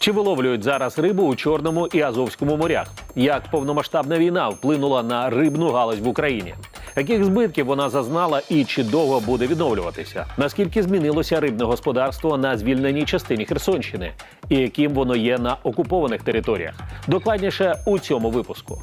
Чи виловлюють зараз рибу у Чорному і Азовському морях? Як повномасштабна війна вплинула на рибну галузь в Україні? Яких збитків вона зазнала і чи довго буде відновлюватися? Наскільки змінилося рибне господарство на звільненій частині Херсонщини, і яким воно є на окупованих територіях? Докладніше у цьому випуску.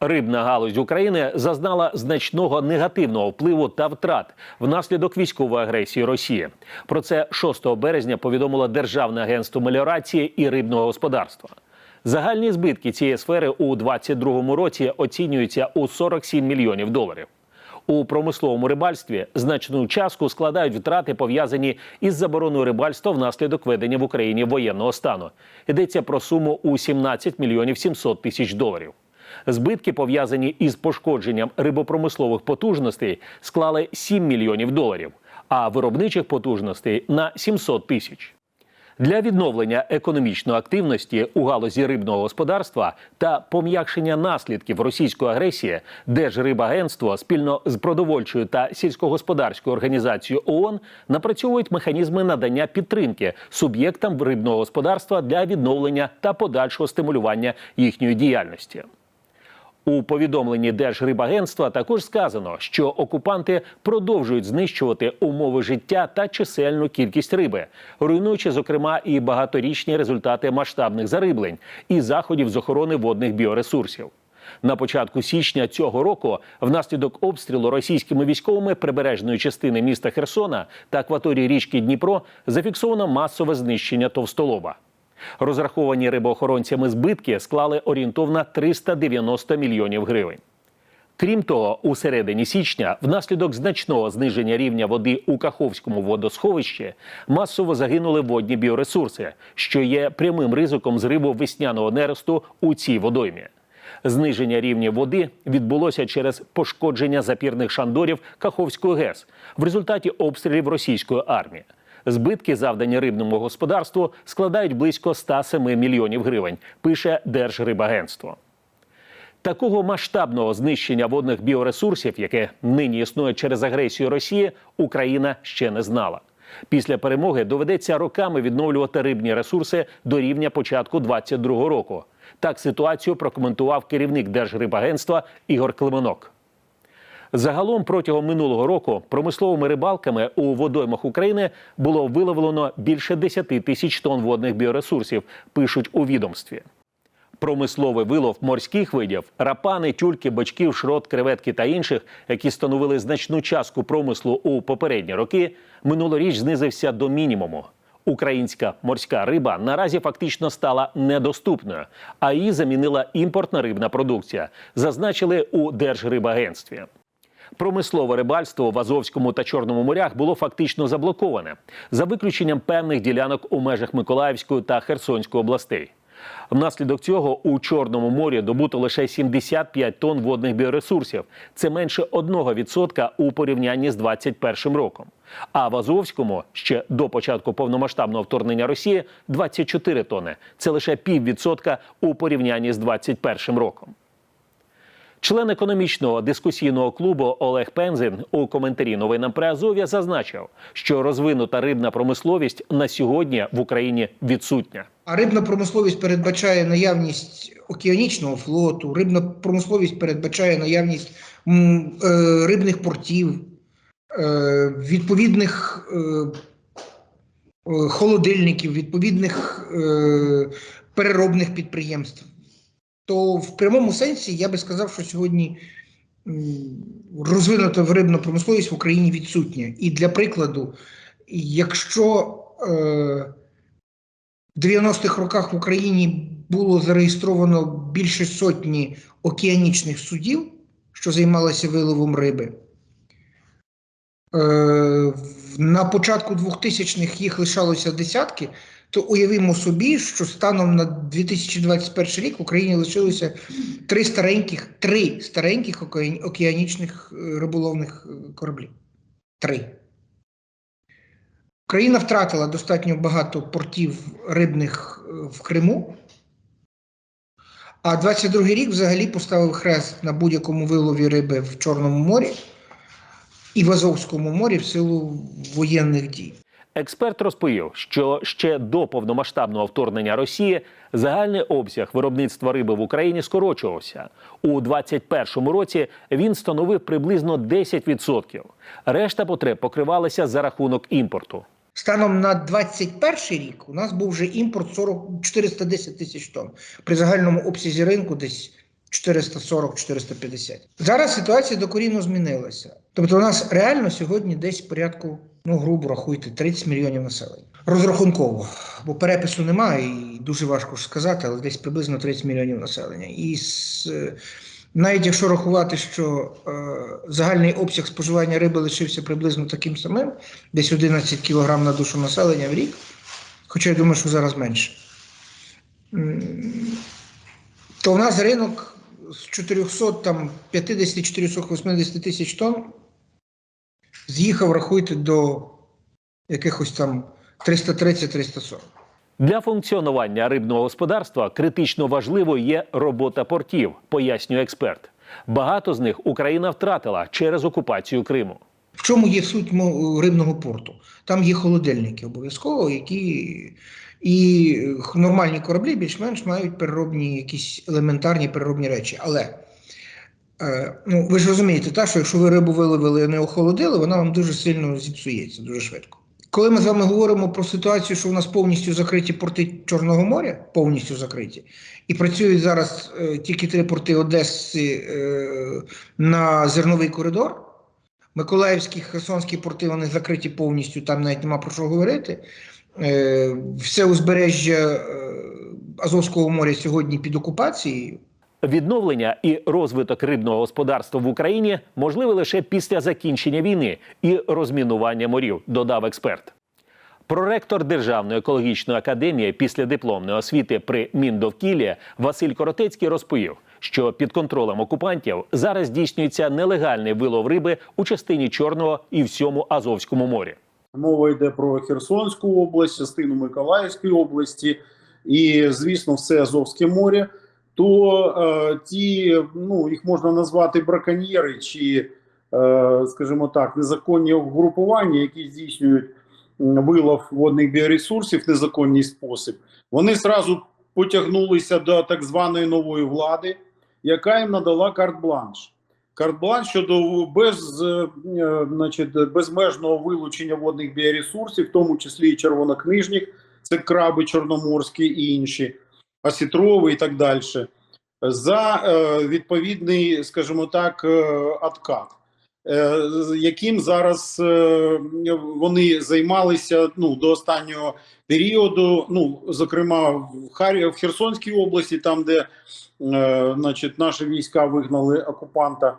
Рибна галузь України зазнала значного негативного впливу та втрат внаслідок військової агресії Росії. Про це 6 березня повідомило Державне агентство меліорації і рибного господарства. Загальні збитки цієї сфери у 2022 році оцінюються у 47 мільйонів доларів. У промисловому рибальстві значну частку складають втрати, пов'язані із забороною рибальства внаслідок ведення в Україні воєнного стану. Йдеться про суму у 17 мільйонів 700 тисяч доларів. Збитки, пов'язані із пошкодженням рибопромислових потужностей, склали 7 мільйонів доларів, а виробничих потужностей на 700 тисяч. Для відновлення економічної активності у галузі рибного господарства та пом'якшення наслідків російської агресії Держрибагентство спільно з продовольчою та сільськогосподарською організацією ООН напрацьовують механізми надання підтримки суб'єктам рибного господарства для відновлення та подальшого стимулювання їхньої діяльності. У повідомленні Держрибагентства також сказано, що окупанти продовжують знищувати умови життя та чисельну кількість риби, руйнуючи, зокрема, і багаторічні результати масштабних зариблень і заходів з охорони водних біоресурсів. На початку січня цього року, внаслідок обстрілу російськими військовими прибережної частини міста Херсона та акваторії річки Дніпро зафіксовано масове знищення товстолоба. Розраховані рибоохоронцями збитки склали орієнтовно 390 мільйонів гривень. Крім того, у середині січня, внаслідок значного зниження рівня води у Каховському водосховищі, масово загинули водні біоресурси, що є прямим ризиком зриву весняного нересту у цій водоймі. Зниження рівня води відбулося через пошкодження запірних шандорів Каховської ГЕС в результаті обстрілів російської армії. Збитки, завдані рибному господарству, складають близько 107 мільйонів гривень, пише Держрибагентство. Такого масштабного знищення водних біоресурсів, яке нині існує через агресію Росії, Україна ще не знала. Після перемоги доведеться роками відновлювати рибні ресурси до рівня початку 2022 року. Так ситуацію прокоментував керівник Держрибагентства Ігор Клименок. Загалом протягом минулого року промисловими рибалками у водоймах України було виловлено більше 10 тисяч тонн водних біоресурсів, пишуть у відомстві. Промисловий вилов морських видів рапани, тюльки, бочків, шрот, креветки та інших, які становили значну частку промислу у попередні роки, минулоріч знизився до мінімуму. Українська морська риба наразі фактично стала недоступною, а її замінила імпортна рибна продукція, зазначили у Держрибагентстві. Промислове рибальство в Азовському та Чорному морях було фактично заблоковане за виключенням певних ділянок у межах Миколаївської та Херсонської областей. Внаслідок цього у Чорному морі добуто лише 75 тонн водних біоресурсів. Це менше 1% у порівнянні з 2021 роком. А в Азовському ще до початку повномасштабного вторгнення Росії 24 тонни. Це лише піввідсотка у порівнянні з 2021 роком. Член економічного дискусійного клубу Олег Пензин у коментарі новинам при Азов'я зазначив, що розвинута рибна промисловість на сьогодні в Україні відсутня. А рибна промисловість передбачає наявність океанічного флоту, рибна промисловість передбачає наявність е, рибних портів, е, відповідних е, холодильників, відповідних переробних підприємств. То в прямому сенсі я би сказав, що сьогодні розвинута рибна промисловість в Україні відсутня. І для прикладу, якщо е, в 90-х роках в Україні було зареєстровано більше сотні океанічних судів, що займалися виловом риби. Е, На початку 2000-х їх лишалося десятки, то уявімо собі, що станом на 2021 рік в Україні лишилося три стареньких, три стареньких океанічних е, риболовних е, кораблі. Три. Україна втратила достатньо багато портів рибних е, в Криму. А 22 рік взагалі поставив хрест на будь-якому вилові риби в Чорному морі і в Азовському морі в силу воєнних дій. Експерт розповів, що ще до повномасштабного вторгнення Росії загальний обсяг виробництва риби в Україні скорочувався. У 2021 році він становив приблизно 10%. Решта потреб покривалася за рахунок імпорту. Станом на 21 рік у нас був вже імпорт 40, 410 тисяч тонн. При загальному обсязі ринку десь 440-450. Зараз ситуація докорінно змінилася. Тобто у нас реально сьогодні десь порядку, ну грубо рахуйте, 30 мільйонів населення. Розрахунково, бо перепису немає і дуже важко сказати, але десь приблизно 30 мільйонів населення. І з, е, навіть якщо рахувати, що е, загальний обсяг споживання риби лишився приблизно таким самим, десь 11 кг на душу населення в рік, хоча я думаю, що зараз менше, то в нас ринок з 450-480 тисяч тонн з'їхав, рахуйте, до якихось там 330-340. Для функціонування рибного господарства критично важливою є робота портів, пояснює експерт. Багато з них Україна втратила через окупацію Криму. В чому є суть рибного порту? Там є холодильники обов'язково, які і нормальні кораблі більш-менш мають переробні якісь елементарні переробні речі. Але ну, ви ж розумієте, та, що якщо ви рибу виловили і не охолодили, вона вам дуже сильно зіпсується, дуже швидко. Коли ми з вами говоримо про ситуацію, що у нас повністю закриті порти Чорного моря, повністю закриті, і працюють зараз е, тільки три порти Одеси е, на зерновий коридор. Миколаївські, Херсонські порти вони закриті повністю, там навіть нема про що говорити. Е, все узбережжя е, Азовського моря сьогодні під окупацією. Відновлення і розвиток рибного господарства в Україні можливе лише після закінчення війни і розмінування морів, додав експерт. Проректор Державної екологічної академії після дипломної освіти при Міндовкіллі Василь Коротецький розповів, що під контролем окупантів зараз здійснюється нелегальний вилов риби у частині Чорного і всьому Азовському морі. Мова йде про Херсонську область, частину Миколаївської області і, звісно, все Азовське море. То е, ті, ну їх можна назвати браконьєри чи, е, скажімо так, незаконні угрупування, які здійснюють вилов водних біоресурсів в незаконний спосіб. Вони зразу потягнулися до так званої нової влади, яка їм надала карт-бланш. Карт-бланш щодо без, е, значить, безмежного вилучення водних біоресурсів, в тому числі і червонокнижних, це краби чорноморські і інші, осітрови і так далі, за е, відповідний, скажімо так, е, откат, е, яким зараз е, вони займалися ну, до останнього періоду, ну, зокрема в, Харі... в Херсонській області, там, де значить, наші війська вигнали окупанта.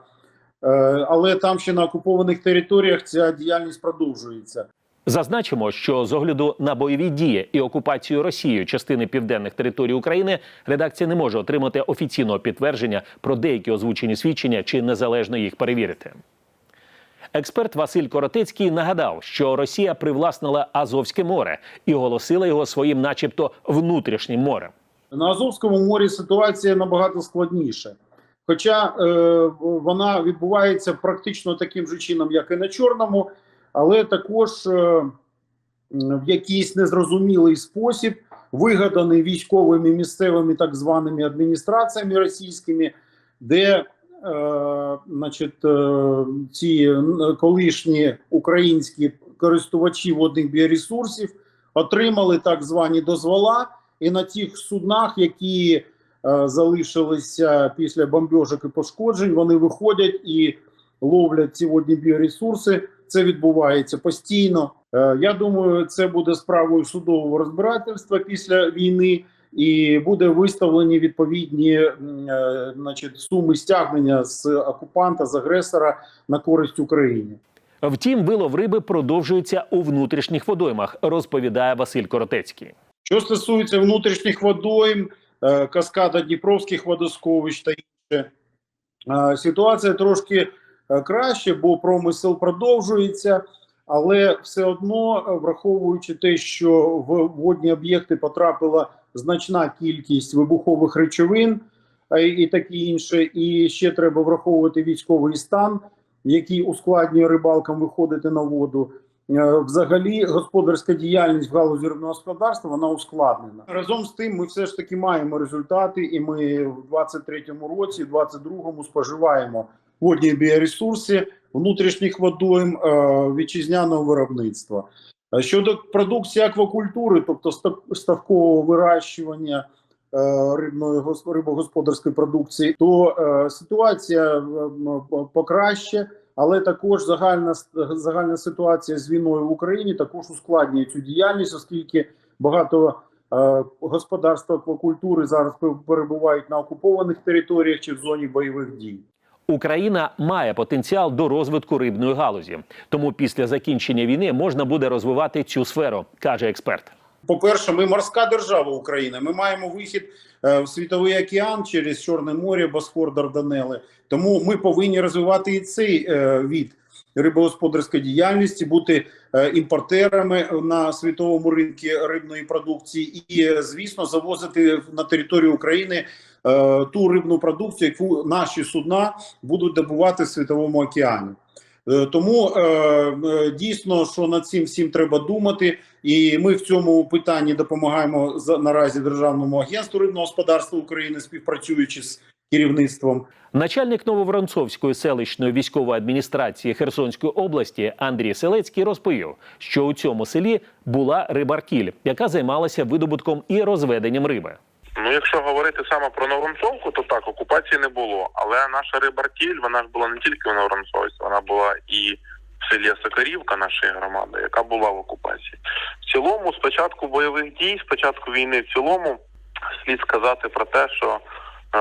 Але там ще на окупованих територіях ця діяльність продовжується. Зазначимо, що з огляду на бойові дії і окупацію Росією частини південних територій України редакція не може отримати офіційного підтвердження про деякі озвучені свідчення чи незалежно їх перевірити. Експерт Василь Коротецький нагадав, що Росія привласнила Азовське море і оголосила його своїм, начебто, внутрішнім морем. На Азовському морі ситуація набагато складніша. Хоча е, вона відбувається практично таким же чином, як і на Чорному, але також е, в якийсь незрозумілий спосіб, вигаданий військовими місцевими так званими адміністраціями російськими, де е, значить, е, ці колишні українські користувачі водних біоресурсів отримали так звані дозвола, і на тих суднах, які е, залишилися після бомбьожок і пошкоджень, вони виходять і ловлять ці водні біоресурси. Це відбувається постійно. Е, Я думаю, це буде справою судового розбирательства після війни, і буде виставлені відповідні е, значить, суми стягнення з окупанта з агресора на користь Україні. Втім, вилов риби продовжується у внутрішніх водоймах, розповідає Василь Коротецький. Що стосується внутрішніх водойм, е, каскада Дніпровських водосховищ та інше, ситуація трошки краще, бо промисел продовжується, але все одно, е, враховуючи те, що в водні об'єкти потрапила значна кількість вибухових речовин е, і таке інше, і ще треба враховувати військовий стан, який ускладнює рибалкам виходити на воду. Е, Взагалі, господарська діяльність в галузі рибного господарства вона ускладнена. Разом з тим, ми все ж таки маємо результати, і ми в 23-му році, в 22-му споживаємо водні біоресурси внутрішніх водойм е, вітчизняного виробництва. Щодо продукції аквакультури, тобто став- ставкового вирощування е, рибної гос- рибогосподарської продукції, то е, ситуація е, покраще. Але також загальна загальна ситуація з війною в Україні також ускладнює цю діяльність, оскільки багато е, господарств аквакультури зараз перебувають на окупованих територіях чи в зоні бойових дій. Україна має потенціал до розвитку рибної галузі, тому після закінчення війни можна буде розвивати цю сферу, каже експерт. По-перше, ми морська держава Україна. Ми маємо вихід е, в світовий океан через Чорне море, Босфор, Дарданели. Тому ми повинні розвивати і цей е, від рибогосподарської діяльності, бути е, імпортерами на світовому ринку рибної продукції, і, звісно, завозити на територію України е, ту рибну продукцію, яку наші судна будуть добувати в світовому океані. Е, Тому е, дійсно, що над цим всім треба думати, і ми в цьому питанні допомагаємо наразі Державному агентству рибного господарства України, співпрацюючи з керівництвом. Начальник Нововоронцовської селищної військової адміністрації Херсонської області Андрій Селецький розповів, що у цьому селі була рибаркіль, яка займалася видобутком і розведенням риби. Ну, якщо говорити саме про Новоронцовку, то так окупації не було. Але наша рибартіль, вона ж була не тільки в Новоронцовці, вона була і в селі Сокарівка нашої громади, яка була в окупації. В цілому, з початку бойових дій, з початку війни, в цілому, слід сказати про те, що е,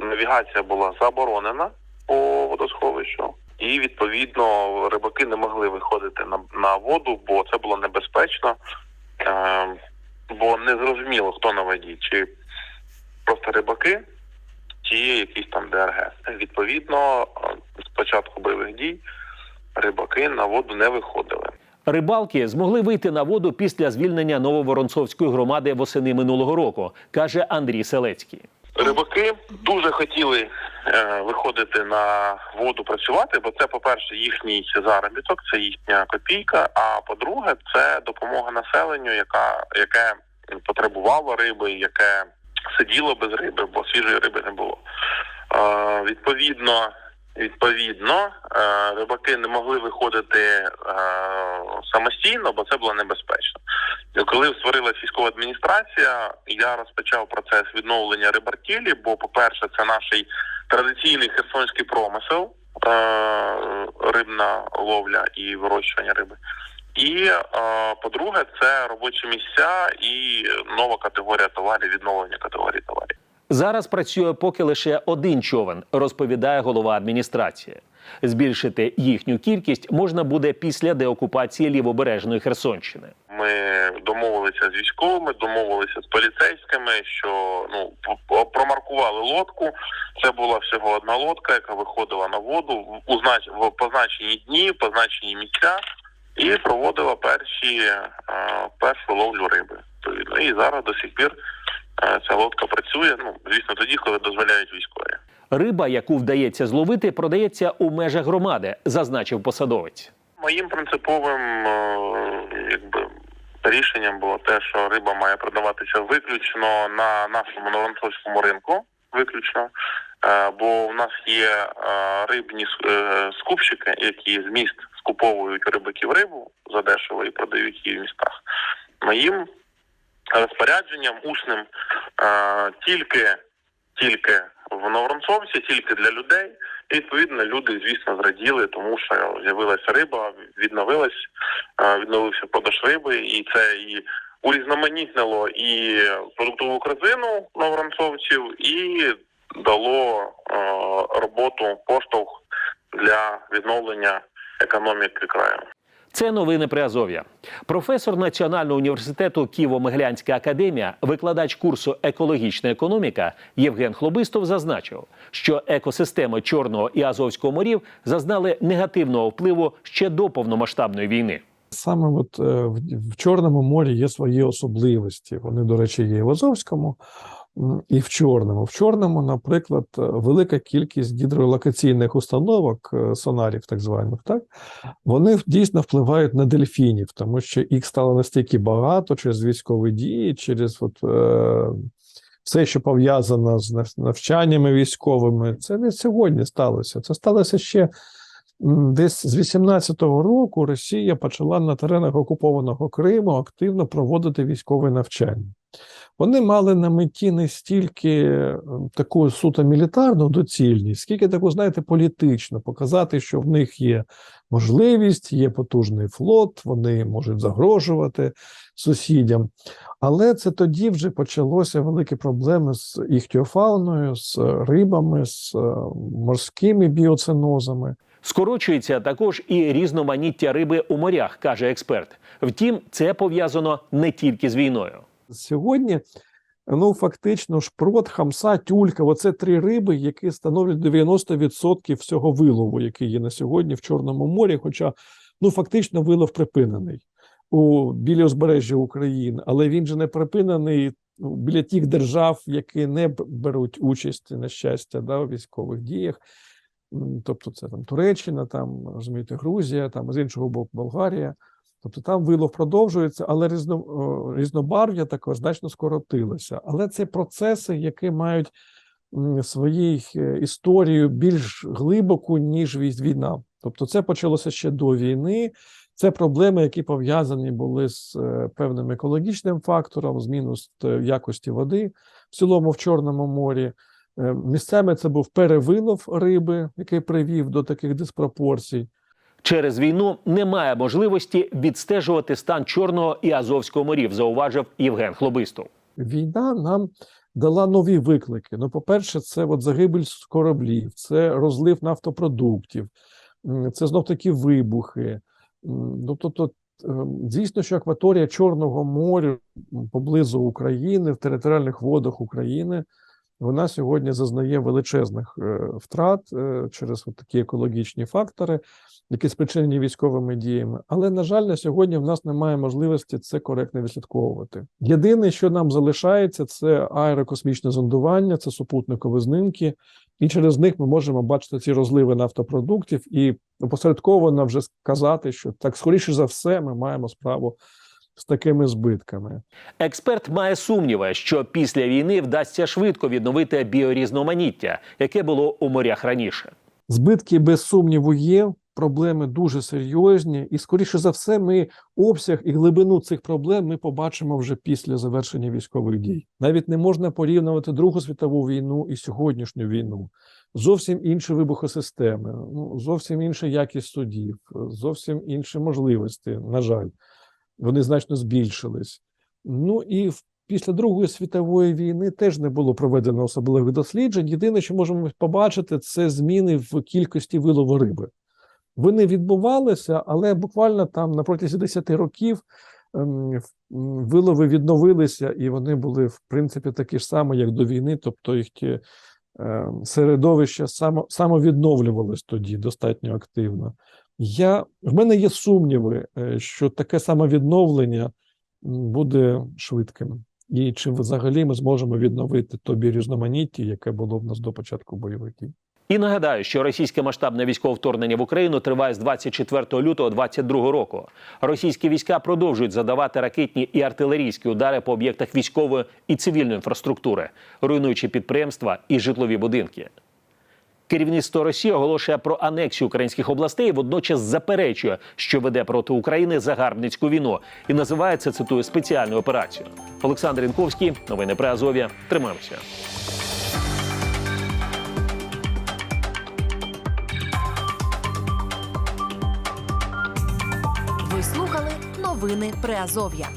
навігація була заборонена по водосховищу. І відповідно рибаки не могли виходити на, на воду, бо це було небезпечно. Е, бо не зрозуміло, хто на воді, чи просто рибаки, чи є якісь там ДРГ. Відповідно, з початку бойових дій рибаки на воду не виходили. Рибалки змогли вийти на воду після звільнення Нововоронцовської громади восени минулого року, каже Андрій Селецький. Рибаки дуже хотіли е, виходити на воду працювати, бо це, по-перше, їхній заробіток, це їхня копійка. А по-друге, це допомога населенню, яка яке потребувало риби, яке сиділо без риби, бо свіжої риби не було. Е, відповідно, відповідно, е, рибаки не могли виходити е, самостійно, бо це було небезпечно. Коли створилась військова адміністрація, я розпочав процес відновлення рибартілі, бо, по-перше, це наш традиційний херсонський промисел, е, рибна ловля і вирощування риби. І е, по-друге, це робочі місця і нова категорія товарів, відновлення категорії товарів. Зараз працює поки лише один човен, розповідає голова адміністрації. Збільшити їхню кількість можна буде після деокупації лівобережної Херсонщини. Ми домовилися з військовими, домовилися з поліцейськими, що ну промаркували лодку. Це була всього одна лодка, яка виходила на воду в узнач... в позначені дні, в позначені місця, і проводила перші е, першу ловлю риби. Відповідно, і зараз до сих пір е, ця лодка працює. Ну звісно, тоді, коли дозволяють військові. Риба, яку вдається зловити, продається у межах громади, зазначив посадовець. Моїм принциповим е, рішенням було те, що риба має продаватися виключно на нашому новоронцовському ринку. Виключно, Е, бо в нас є е, рибні е, скупщики, які з міст скуповують рибаків рибу задешево і продають її в містах. Моїм розпорядженням усним тільки тільки в Новоронцовці, тільки для людей. Відповідно люди, звісно, зраділи, тому що з'явилася риба, відновилась, е, відновився продаж риби, і це і урізноманітнило і продуктову корзину новоранцовців, і дало е, роботу поштовх для відновлення економіки краю. Це новини Приазов'я. Професор Національного університету Києво-Могилянська академія, викладач курсу екологічна економіка Євген Хлобистов зазначив, що екосистеми Чорного і Азовського морів зазнали негативного впливу ще до повномасштабної війни. Саме от е, в, Чорному морі є свої особливості. Вони, до речі, є в Азовському і в Чорному. В Чорному, наприклад, е, велика кількість гідролокаційних установок, е, сонарів, так званих, так вони дійсно впливають на дельфінів, тому що їх стало настільки багато через військові дії, через от, е, все, що пов'язано з навчаннями військовими. Це не сьогодні сталося. Це сталося ще Десь з 18-го року Росія почала на теренах окупованого Криму активно проводити військове навчання. Вони мали на меті не стільки е, таку суто мілітарну доцільність, скільки таку, знаєте, політичну, показати, що в них є можливість, є потужний флот, вони можуть загрожувати сусідям. Але це тоді вже почалося великі проблеми з іхтіофауною, з рибами, з е, морськими біоценозами. Скорочується також і різноманіття риби у морях, каже експерт. Втім, це пов'язано не тільки з війною. Сьогодні, ну фактично, шпрот, хамса, тюлька оце три риби, які становлять 90% всього вилову, який є на сьогодні в Чорному морі. Хоча ну фактично вилов припинений у біля узбережжя України, але він же не припинений ну, біля тих держав, які не беруть участь на щастя да, у військових діях. Тобто, це там Туреччина, там розумієте, Грузія, там з іншого боку Болгарія. Тобто там вилов продовжується, але різно, різнобарв'я також значно скоротилося. Але це процеси, які мають свою е, історію більш глибоку, ніж війна. Тобто, це почалося ще до війни. Це проблеми, які пов'язані були з е, певним екологічним фактором, з е, якості води в цілому в Чорному морі. Місцями це був перевилов риби, який привів до таких диспропорцій. Через війну немає можливості відстежувати стан Чорного і Азовського морів, зауважив Євген Хлобистов. Війна нам дала нові виклики. Ну, по-перше, це от загибель кораблів, це розлив нафтопродуктів, це знов таки вибухи. Ну, тобто, ем, звісно, що акваторія Чорного моря поблизу України, в територіальних водах України, вона сьогодні зазнає величезних е, втрат е, через такі екологічні фактори, які спричинені військовими діями. Але, на жаль, на сьогодні в нас немає можливості це коректно відслідковувати. Єдине, що нам залишається, це аерокосмічне зондування, це супутникові знімки, і через них ми можемо бачити ці розливи нафтопродуктів і опосередковано вже сказати, що так скоріше за все ми маємо справу з такими збитками. Експерт має сумніви, що після війни вдасться швидко відновити біорізноманіття, яке було у морях раніше. Збитки без сумніву є. Проблеми дуже серйозні, і скоріше за все, ми обсяг і глибину цих проблем ми побачимо вже після завершення військових дій. Навіть не можна порівнювати Другу світову війну і сьогоднішню війну. Зовсім інші вибухосистеми, ну зовсім інша якість судів, зовсім інші можливості. На жаль, вони значно збільшились. Ну і після Другої світової війни теж не було проведено особливих досліджень. Єдине, що можемо побачити, це зміни в кількості вилову риби. Вони відбувалися, але буквально там на протязі 10 років ем, вилови відновилися, і вони були в принципі такі ж самі, як до війни, тобто їх ті е, середовище само, самовідновлювалось тоді достатньо активно. Я, в мене є сумніви, е, що таке самовідновлення м, буде швидким. І чи взагалі ми зможемо відновити тобі різноманіття, яке було в нас до початку бойових дій. І нагадаю, що російське масштабне військове вторгнення в Україну триває з 24 лютого 2022 року. Російські війська продовжують задавати ракетні і артилерійські удари по об'єктах військової і цивільної інфраструктури, руйнуючи підприємства і житлові будинки. Керівництво Росії оголошує про анексію українських областей, водночас заперечує, що веде проти України загарбницьку війну, і називає це цитую спеціальну операцію. Олександр Інковський, новини при Азов'я. Тримаємося. Ви слухали новини Приазов'я.